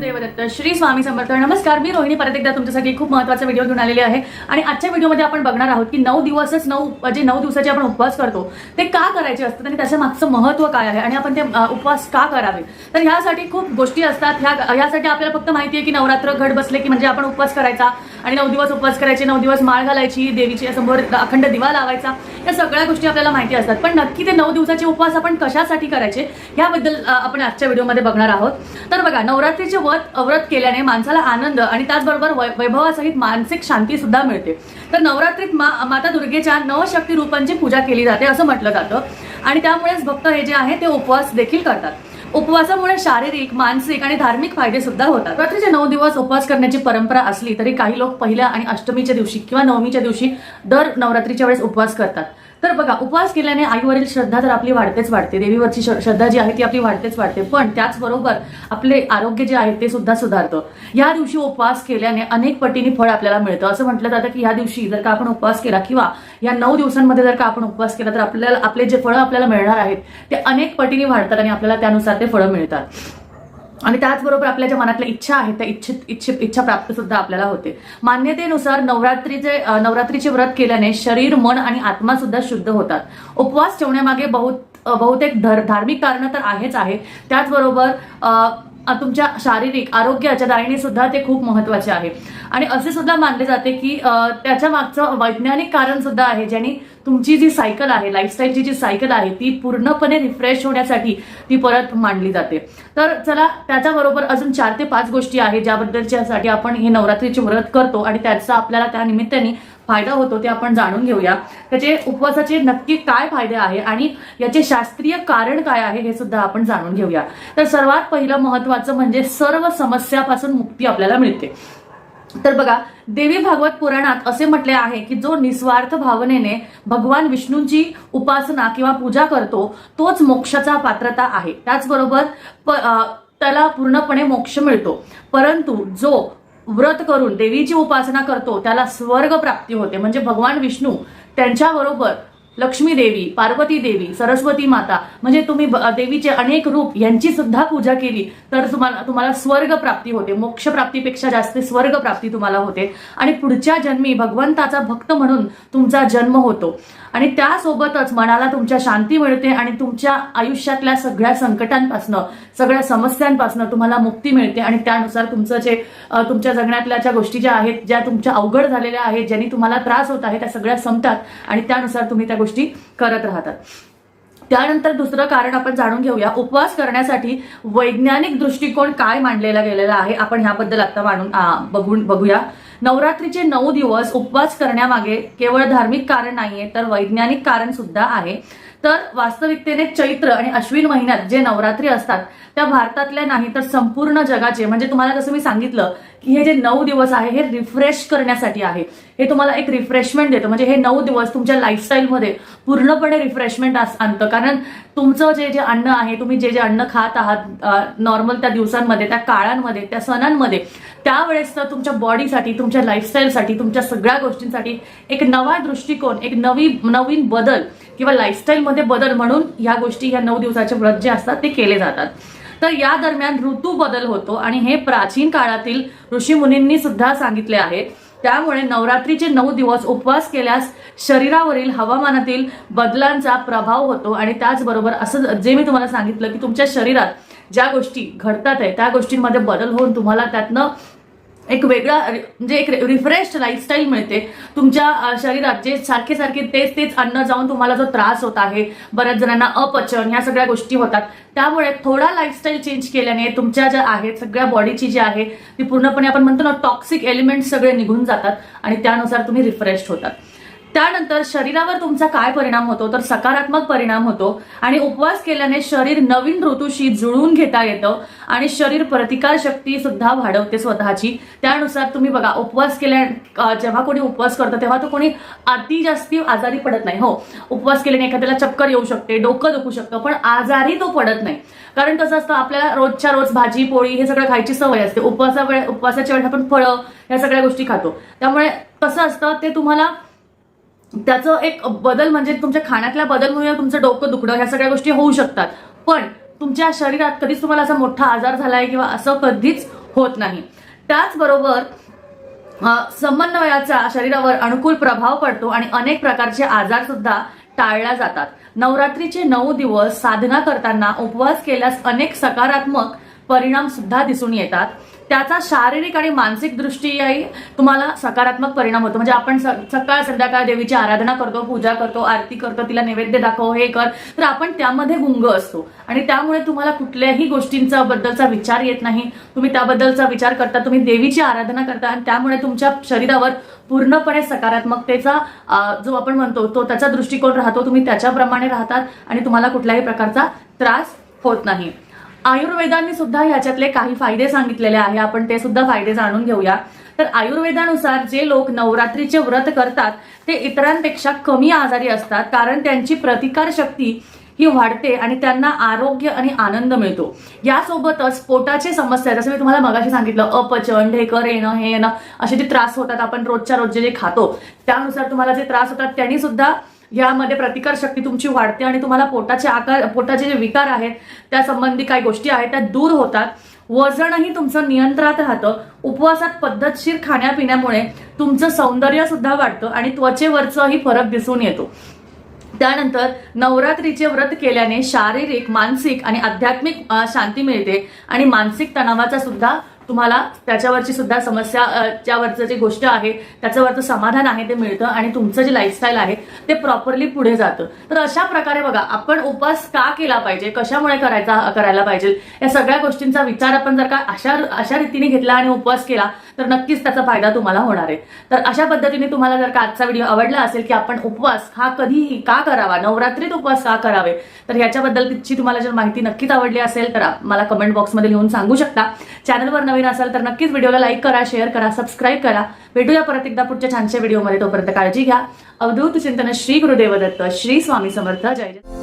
देवदत्त श्री स्वामी समर्थ. नमस्कार मी रोहिणी. परत एकदा तुमच्यासाठी खूप महत्त्वाचा व्हिडिओ घेऊन आलेले आहे. आणि आजच्या व्हिडिओमध्ये आपण बघणार आहोत की नऊ दिवसच नऊ जे नऊ दिवसाचे आपण उपवास करतो. ते का करायचे असतात आणि त्याच्या मागचं महत्त्व काय आहे? आणि आपण ते उपवास का करावे? तर ह्यासाठी खूप गोष्टी असतात. ह्या ह्यासाठी आपल्याला फक्त माहिती आहे की नवरात्र घट बसले की म्हणजे आपण उपवास करायचा. आणि नऊ दिवस उपवास करायचे नऊ दिवस माळ घालायची देवीची समोर अखंड दिवा लावायचा. या सगळ्या गोष्टी आपल्याला माहिती असतात. पण नक्की ते नऊ दिवसाचे उपवास आपण कशासाठी करायचे ह्याबद्दल आपण आजच्या व्हिडिओमध्ये बघणार आहोत. तर बघा नवरात्रीचे व्रत व्रत केल्याने माणसाला आनंद आणि त्याचबरोबर वै- वैभवासहित मानसिक शांती सुद्धा मिळते. तर नवरात्रीत मा माता दुर्गेच्या नवशक्ती रूपांची पूजा केली जाते असं म्हटलं जातं. आणि त्यामुळेच भक्त हे जे आहे ते उपवास देखील करतात. उपवासामुळे शारीरिक मानसिक आणि धार्मिक फायदे सुद्धा होतात. रात्रीचे नऊ दिवस उपवास करण्याची परंपरा असली तरी काही लोक पहिल्या आणि अष्टमीच्या दिवशी किंवा नवमीच्या दिवशी दर नवरात्रीच्या वेळेस उपवास करतात. तर बघा उपवास केल्याने आईवरील श्रद्धा तर आपली वाढतेच वाढते. देवीवरची श्रद्धा जी आहे ती आपली वाढतेच वाढते. पण त्याचबरोबर आपले आरोग्य जे आहे ते सुद्धा सुधारतं. या दिवशी उपवास केल्याने अनेक पटीने फळ आपल्याला मिळतं. असं म्हटलं जातं की या दिवशी जर का आपण उपवास केला किंवा या नऊ दिवसांमध्ये जर का आपण उपवास केला तर आपल्याला आपले जे फळं आपल्याला मिळणार आहेत ते अनेक पटीने वाढतात आणि आपल्याला त्यानुसार ते फळं मिळतात. आणि त्याचबरोबर आपल्या ज्या मनातल्या इच्छा आहेत त्या इच्छित इच्छित इच्छा प्राप्त सुद्धा आपल्याला होते. मान्यतेनुसार नवरात्रीचे नवरात्रीचे व्रत केल्याने शरीर मन आणि आत्मा सुद्धा शुद्ध होतात. उपवास ठेवण्यामागे बहुत बहुतेक धर धार्मिक कारण तर आहेच आहे. त्याचबरोबर तुमच्या शारीरिक आरोग्याच्या दारीने सुद्धा ते खूप महत्त्वाचे आहे. आणि असे सुद्धा मानले जाते की त्याच्या मागचं वैज्ञानिक कारण सुद्धा आहे ज्याने तुमची जी सायकल आहे लाईफस्टाईलची जी सायकल आहे ती पूर्णपणे रिफ्रेश होण्यासाठी ती परत मांडली जाते. तर चला त्याच्याबरोबर अजून चार ते पाच गोष्टी आहेत ज्याबद्दलच्यासाठी आपण हे नवरात्रीचे व्रत करतो आणि त्याचा आपल्याला त्या निमित्ताने फायदा होतो ते आपण जाणून घेऊया. त्याचे उपवासाचे नक्की काय फायदे आहे आणि याचे शास्त्रीय कारण काय आहे हे सुद्धा आपण जाणून घेऊया. तर सर्वात पहिलं महत्वाचं म्हणजे सर्व समस्यापासून मुक्ती आपल्याला मिळते. तर बघा देवी भागवत पुराणात असे म्हटले आहे की जो निस्वार्थ भावनेने भगवान विष्णूंची उपासना किंवा पूजा करतो तोच मोक्षाचा पात्रता आहे. त्याचबरोबर प- त्याला पूर्णपणे मोक्ष मिळतो. परंतु जो व्रत करून देवीची उपासना करतो त्याला स्वर्ग प्राप्ती होते. म्हणजे भगवान विष्णू त्यांच्याबरोबर लक्ष्मी देवी पार्वती देवी सरस्वती माता म्हणजे तुम्ही देवीचे अनेक रूप यांची सुद्धा पूजा केली तर तुम्हाला तुम्हाला स्वर्ग प्राप्ती होते. मोक्ष प्राप्तीपेक्षा जास्त स्वर्ग प्राप्ती तुम्हाला होते. आणि पुढच्या जन्मी भगवंताचा भक्त म्हणून तुमचा जन्म होतो. आणि त्यासोबतच मनाला तुमच्या शांती मिळते आणि तुमच्या आयुष्यातल्या सगळ्या संकटांपासनं सगळ्या समस्यांपासनं तुम्हाला मुक्ती मिळते. आणि त्यानुसार तुमचं जे तुमच्या जगण्यातल्या ज्या गोष्टी ज्या आहेत ज्या तुमच्या अवघड झालेल्या आहेत ज्यांनी तुम्हाला त्रास होत आहे त्या सगळ्या संपतात. आणि त्यानुसार तुम्ही त्या गोष्टी करत राहतात. त्यानंतर दुसरं कारण आपण जाणून घेऊया. उपवास करण्यासाठी वैज्ञानिक दृष्टिकोन काय मांडलेला गेलेला आहे आपण ह्याबद्दल आता मांडून बघून बघूया. नवरात्रीचे नऊ दिवस उपवास करण्यामागे केवळ धार्मिक कारण नाहीये तर वैज्ञानिक कारण सुद्धा आहे. तर वास्तविकतेने चैत्र आणि अश्विन महिन्यात जे नवरात्री असतात त्या भारतातल्या नाही तर संपूर्ण जगाचे म्हणजे तुम्हाला जसं मी सांगितलं की हे जे नऊ दिवस आहे हे रिफ्रेश करण्यासाठी आहे. हे तुम्हाला एक रिफ्रेशमेंट देतं. म्हणजे हे नऊ दिवस तुमच्या लाईफस्टाईलमध्ये पूर्णपणे रिफ्रेशमेंट आणतं. कारण तुमचं जे जे अन्न आहे तुम्ही जे जे अन्न खात आहात नॉर्मल त्या दिवसांमध्ये त्या काळांमध्ये त्या सणांमध्ये त्यावेळेस तर तुमच्या बॉडीसाठी तुमच्या लाईफस्टाईलसाठी तुमच्या सगळ्या गोष्टींसाठी एक नवा दृष्टिकोन एक नवी नवीन बदल किंवा लाईफस्टाईलमध्ये बदल म्हणून ह्या गोष्टी ह्या नऊ दिवसाचे व्रत जे असतात ते केले जातात. तर या दरम्यान ऋतू बदल होतो आणि हे प्राचीन काळातील ऋषीमुनींनी सुद्धा सांगितले आहे. त्यामुळे नवरात्रीचे नऊ दिवस उपवास केल्यास शरीरावरील हवामानातील बदलांचा प्रभाव होतो आणि त्याचबरोबर असं जे मी तुम्हाला सांगितलं की तुमच्या शरीरात ज्या गोष्टी घडतात आहे त्या गोष्टींमध्ये बदल होऊन तुम्हाला त्यातनं एक वेगळा म्हणजे एक रिफ्रेश लाईफस्टाईल मिळते. तुमच्या शरीरात जे सारखे सारखे तेच तेच अन्न जाऊन तुम्हाला जो त्रास होत आहे बऱ्याच जणांना अपचन ह्या सगळ्या गोष्टी होतात. त्यामुळे थोडा लाईफस्टाईल चेंज केल्याने तुमच्या ज्या आहेत सगळ्या बॉडीची जी आहे ती पूर्णपणे आपण म्हणतो ना टॉक्सिक एलिमेंट सगळे निघून जातात आणि त्यानुसार तुम्ही रिफ्रेश होतात. त्यानंतर शरीरावर तुमचा काय परिणाम होतो? तर सकारात्मक परिणाम होतो. आणि उपवास केल्याने शरीर नवीन ऋतूशी जुळवून घेता येतं आणि शरीर प्रतिकार शक्ती सुद्धा वाढवते स्वतःची. त्यानुसार तुम्ही बघा उपवास केल्या जेव्हा कोणी उपवास करतं तेव्हा तो कोणी अति जास्ती आजारी पडत नाही. हो उपवास केल्याने एखाद्याला चक्कर येऊ शकते डोकं दुखू शकतं पण आजारी तो पडत नाही. कारण कसं असतं आपल्याला रोजच्या रोज भाजी पोळी हे सगळं खायची सवय असते. उपवासा वेळ उपवासाच्या वेळेस आपण फळं ह्या सगळ्या गोष्टी खातो. त्यामुळे कसं असतं ते तुम्हाला त्याचं एक बदल म्हणजे तुमच्या खाण्यातल्या बदलमुळे तुमचं डोकं दुखणं ह्या सगळ्या गोष्टी होऊ शकतात. पण तुमच्या शरीरात कधीच तुम्हाला असा मोठा आजार झालाय किंवा असं कधीच होत नाही. त्याचबरोबर समन्वयाचा शरीरावर अनुकूल प्रभाव पडतो आणि अनेक प्रकारचे आजार सुद्धा टाळल्या जातात. नवरात्रीचे नऊ दिवस साधना करताना उपवास केल्यास अनेक सकारात्मक परिणाम सुद्धा दिसून येतात. त्याचा शारीरिक आणि मानसिक दृष्टीही तुम्हाला सकारात्मक परिणाम होतो. म्हणजे आपण स- सकाळ संध्याकाळ देवीची आराधना करतो पूजा करतो आरती करतो तिला नैवेद्य दाखव हे कर तर आपण त्यामध्ये गुंग असतो. आणि त्यामुळे तुम्हाला कुठल्याही गोष्टींचा बद्दलचा विचार येत नाही. तुम्ही त्याबद्दलचा विचार करता तुम्ही देवीची आराधना करता आणि त्यामुळे तुमच्या शरीरावर पूर्णपणे सकारात्मकतेचा जो आपण म्हणतो तो त्याचा दृष्टिकोन राहतो. तुम्ही त्याच्याप्रमाणे राहतात आणि तुम्हाला कुठल्याही प्रकारचा त्रास होत नाही. आयुर्वेदांनी सुद्धा ह्याच्यातले काही फायदे सांगितलेले आहे. आपण ते सुद्धा फायदे जाणून घेऊया. तर आयुर्वेदानुसार जे लोक नवरात्रीचे व्रत करतात ते इतरांपेक्षा कमी आजारी असतात कारण त्यांची प्रतिकार शक्ती ही वाढते आणि त्यांना आरोग्य आणि आनंद मिळतो. यासोबतच पोटाची समस्या जसं मी तुम्हाला मगाशी सांगितलं अपचन ढेकर येणं हे येणं असे जे त्रास होतात आपण रोजच्या रोज जे जे खातो त्यानुसार तुम्हाला जे त्रास होतात त्यांनी सुद्धा यामध्ये प्रतिकार शक्ती तुमची वाढते आणि तुम्हाला पोटाचे आकार पोटाचे जे विकार आहेत त्या संबंधी काही गोष्टी आहेत त्या दूर होतात. वजनही तुमचं नियंत्रणात राहतं. उपवासात पद्धतशीर खाण्यापिण्यामुळे तुमचं सौंदर्य सुद्धा वाढतं आणि त्वचेवरचंही फरक दिसून येतो. त्यानंतर नवरात्रीचे व्रत केल्याने शारीरिक मानसिक आणि आध्यात्मिक शांती मिळते आणि मानसिक तणावाचा सुद्धा तुम्हाला त्याच्यावरची सुद्धा समस्या अ, त्यावरचं जे गोष्ट आहे त्याच्यावरचं समाधान आहे ते मिळतं आणि तुमचं जे लाईफस्टाईल आहे ते प्रॉपरली पुढे जातं. तर अशा प्रकारे बघा आपण उपवास का केला पाहिजे कशामुळे करायचा करायला पाहिजे या सगळ्या गोष्टींचा विचार आपण जर का अशा अशा रीतीने घेतला आणि उपवास केला तर नक्कीच त्याचा फायदा तुम्हाला होणार आहे. तर अशा पद्धतीने तुम्हाला जर का आजचा व्हिडिओ आवडला असेल की आपण उपवास हा कधीही का करावा नवरात्रीत उपवास का करावे तर ह्याच्याबद्दलची तुम्हाला जर माहिती नक्कीच आवडली असेल तर मला कमेंट बॉक्समध्ये लिहून सांगू शकता. चॅनलवर नवीन असाल तर नक्कीच व्हिडिओला लाईक करा शेअर करा सबस्क्राईब करा. भेटूया परत एकदा पुढच्या छानशा व्हिडिओमध्ये तोपर्यंत काळजी घ्या. अवधूत चिंतन श्री गुरुदेव दत्त श्री स्वामी समर्थ. जय जय.